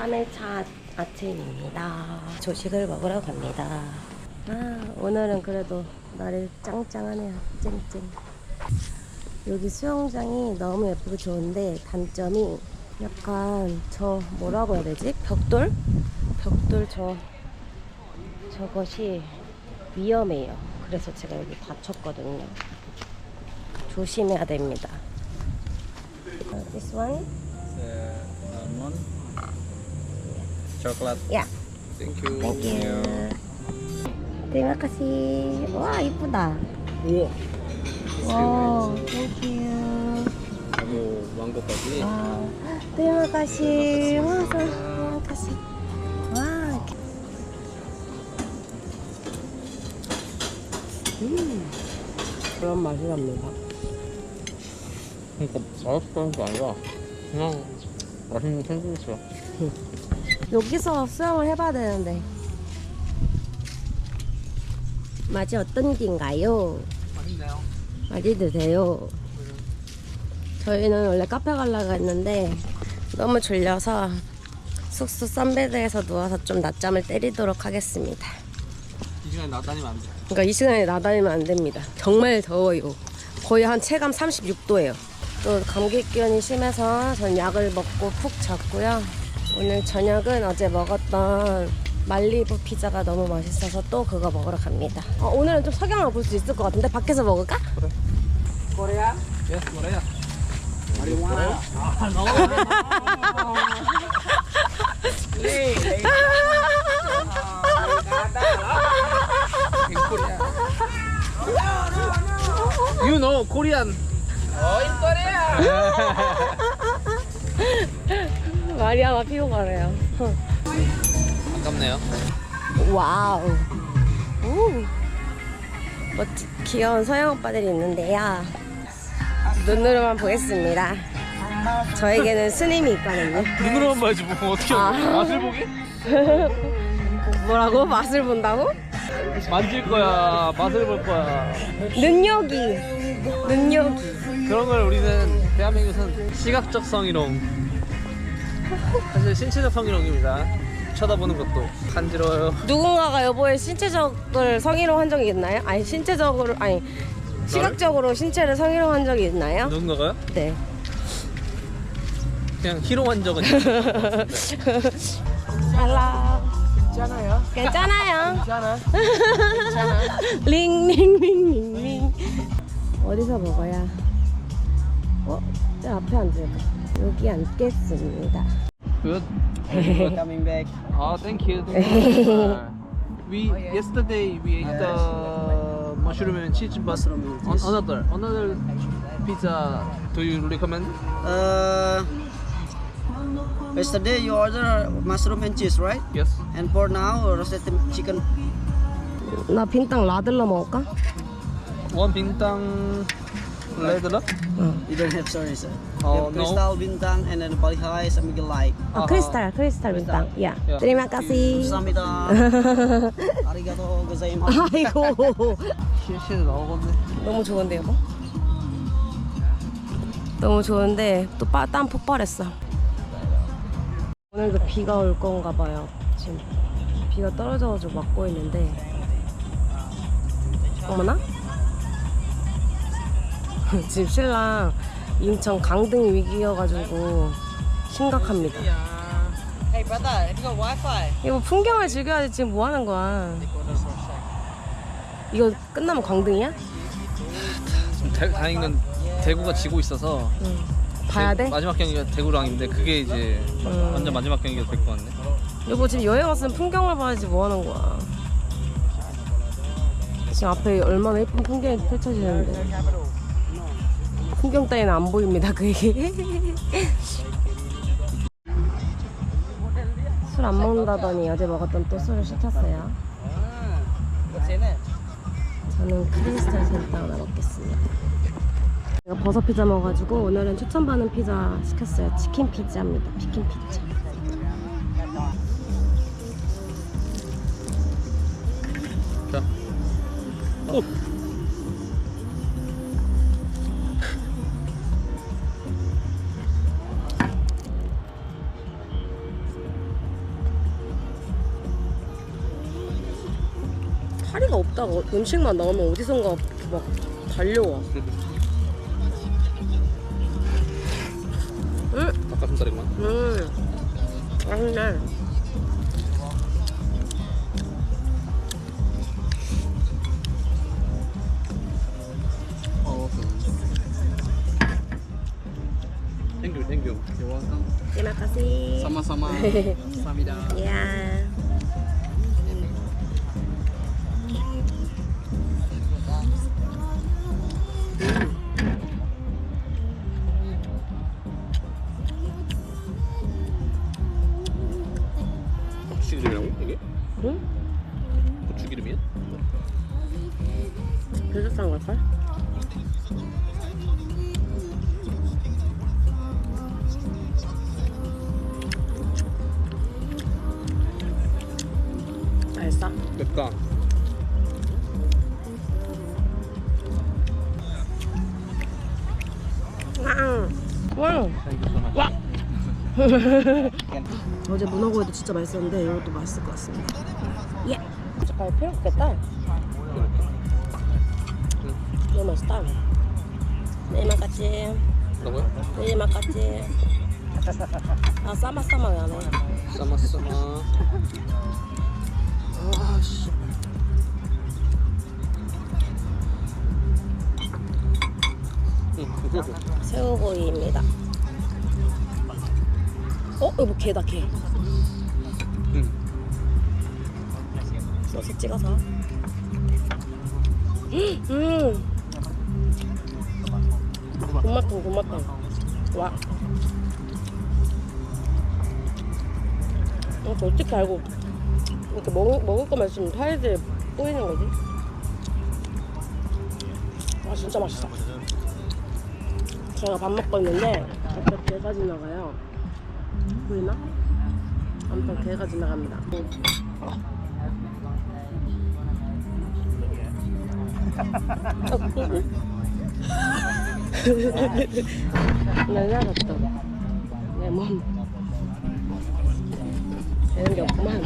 3일차 아침입니다. 조식을 먹으러 갑니다. 아, 오늘은 그래도 날이 짱짱하네요. 쨍쨍. 여기 수영장이 너무 예쁘고 좋은데 단점이 약간 저 뭐라고 해야 되지? 벽돌? 벽돌 저 저것이 위험해요. 그래서 제가 여기 다쳤거든요. 조심해야 됩니다. Uh, this one? Coklat. Yeah. Thank you. Thank you. Terima kasih. 와 이쁘다. 우와. 와, thank you. Kamu mangkok tadi. 와, terima kasih. 와, terima kasih. 와. 음, 그런 맛이 납니다. 그러니까 맛없다는 게 아니라 그냥 맛있는 샌드위치야. 여기서 수영을 해봐야 되는데. 맛이 어떤 게인가요? 맛있네요. 많이 드세요. 저희는 원래 카페 가려고 했는데 너무 졸려서 숙소 선베드에서 누워서 좀 낮잠을 때리도록 하겠습니다. 이 시간에 나다니면 안 돼. 그러니까 이 시간에 나다니면 안 됩니다. 정말 더워요. 거의 한 체감 36도예요. 또 감기 기운이 심해서 전 약을 먹고 푹 잤고요. 오늘 저녁은 어제 먹었던 말리부 피자가 너무 맛있어서 또 그거 먹으러 갑니다. 어, 오늘은 좀 석양을 볼 수 있을 것 같은데 밖에서 먹을까? Yes, 뭐래야? You know Korean. 마리아가 피고 가래요. 아깝네요. 와우. 오. 멋지, 귀여운 서양 오빠들이 있는데요. 눈으로만 보겠습니다. 저에게는 스님이 있거든요. 눈으로만 봐야지 뭐 어떻게 아. 맛을 보게? 뭐라고? 맛을 본다고? 만질 거야, 맛을 볼 거야. 능력이. 능력이. 그런 걸 우리는 대한민국은 시각적 성희롱 사실 신체적 성희롱입니다 쳐다보는 것도 간지러워요 누군가가 여보의 신체적을 성희롱 한 적이 있나요? 아니, 신체적으로, 아니, 시각적으로 신체를 성희롱 한 적이 있나요? 누군가가요? 네. 그냥 희롱한 적은 있어요 할라. 괜찮아요 괜찮아요. 괜찮아 링링링링링. 어디서 먹어야? 어? 저 앞에 앉을까? 여기 앉겠습니다. Good coming back. Oh thank you, thank you. We yesterday we ate the mushroom and cheese but cheese. another another pizza do you recommend? Uh, yesterday you order mushroom and cheese, right? Yes And for now, roasted chicken. 나 빈땅 라들러 먹을까? One bintang ladle You don't have sorry, sir. Oh, you have no. crystal bintang and then Bali High, Samigil Like. 아, 아하. 크리스탈, 크리스탈 빈땅. 야. 야. 드리마카시. Samida. Arigato gozaimasu. 아이고. 실실 나오겠네 너무 좋은데요, 뭐? 너무 좋은데 또 땀 폭발했어. 오늘도 비가 올 건가 봐요. 지금 비가 떨어져가지고 막고 있는데. 어머나? 지금 신랑 인천 강등 위기여가지고 심각합니다. Hey brother, have you got Wi-Fi? 이거 풍경을 즐겨야지 지금 뭐 하는 거야? 이거 끝나면 강등이야? 대, 다행인 건 대구가 지고 있어서 응. 봐야 대- 돼? 마지막 경기가 대구랑인데 그게 이제 음. 완전 마지막 경기가 될 것 같네 여보 지금 여행 왔으면 풍경을 봐야지 뭐 하는 거야? 지금 앞에 얼마나 예쁜 풍경이 펼쳐지는데 풍경 따위는 안 보입니다 그게. 술 안 먹는다더니 어제 먹었던 또 술을 시켰어요? 저는 크리스탈 샌드 하나 먹겠습니다. 제가 버섯 피자 먹어가지고 오늘은 추천받은 피자 시켰어요. 치킨 피자입니다. 치킨 피자. 자. 파 리가 없다고 음식만 나오면 어디선가 막 달려와. 응, 닭가슴살이구만. 음, 맛있네. 어. 땡큐 땡큐. Terima kasih. Sama-sama. Ya. 비슷한 걸걸? 맛있어? 맵다. 와! 어제 문어구이도 진짜 맛있었는데 이것도 맛있을 것 같습니다. 예! 젓갈 필요 없겠다. 너무 맛있다. 내 맛같이. 뭐라고요? 내 맛같이. 아, 싸마싸마 왜안 해? 싸마 싸마. 아씨. 새우구이입니다. 어? 여보 게다 게. 응. 소스 찍어서. 음. 군맛통 군맛통. 와. 어, 저 어떻게 알고 이렇게 먹, 먹을 거만 있으면 타이즈에 보이는 거지? 아 진짜 맛있어. 제가 밥 먹고 있는데 옆에 개가 지나가요. 보이나? 아무튼 개가 지나갑니다. 날라갔다. 내 몸. 되는 게 없구만.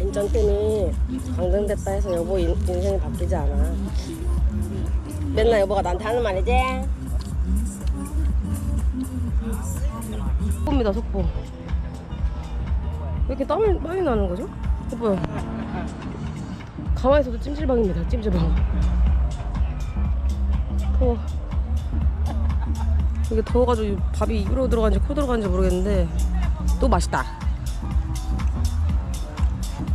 인전팀이 강등됐다 해서 여보 인, 인생이 바뀌지 않아. 맨날 여보가 나한테 하는 말이지. 속보입니다 속보. 왜 이렇게 땀이 많이 나는 거죠? 가만히 있어도 찜질방입니다 찜질방. 더워. 이게 더워가지고 밥이 입으로 들어간지 코 들어간지 모르겠는데 또 맛있다.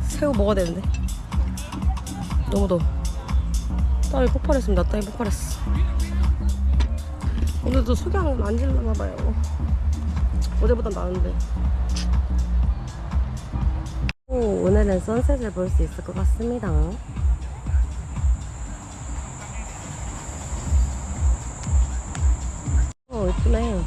새우 먹어야 되는데 너무 더워 땀이 폭발했습니다 땀이 폭발했어 오늘도 속양 안 질러나봐요 어제보단 나은데. 오, 오늘은 선셋을 볼 수 있을 것 같습니다. 어 이쁘네.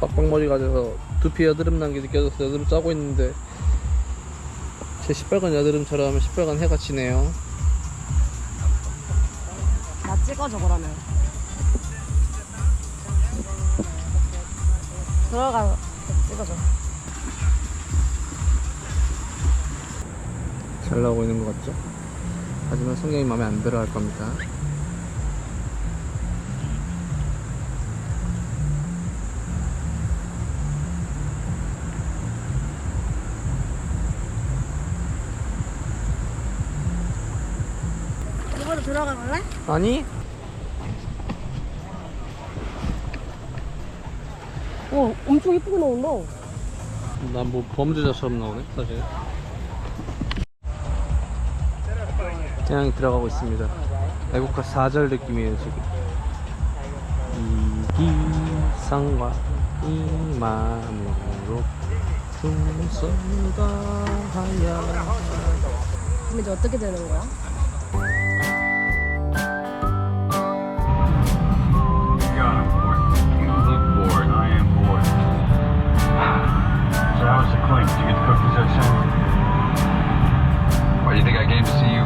빡빡머리가 돼서 두피 여드름 난 게 느껴져서 여드름 짜고 있는데 제 시뻘건 여드름처럼 시뻘건 해가 지네요. 나 찍어줘 그러면 들어가 찍어줘 잘 나오고 있는 것 같죠? 하지만 성경이 마음에 안 들어 할 겁니다. 들어가 볼래? 아니? 오 엄청 이쁘게 나온다 난 뭐 범죄자처럼 나오네 사실. 태양이 들어가고 있습니다. 애국가 4절 느낌이에요 지금. 이기상과 이만으로 충성다하야 그럼 이제 어떻게 되는 거야? to get the cookies Why do you think I came to see you?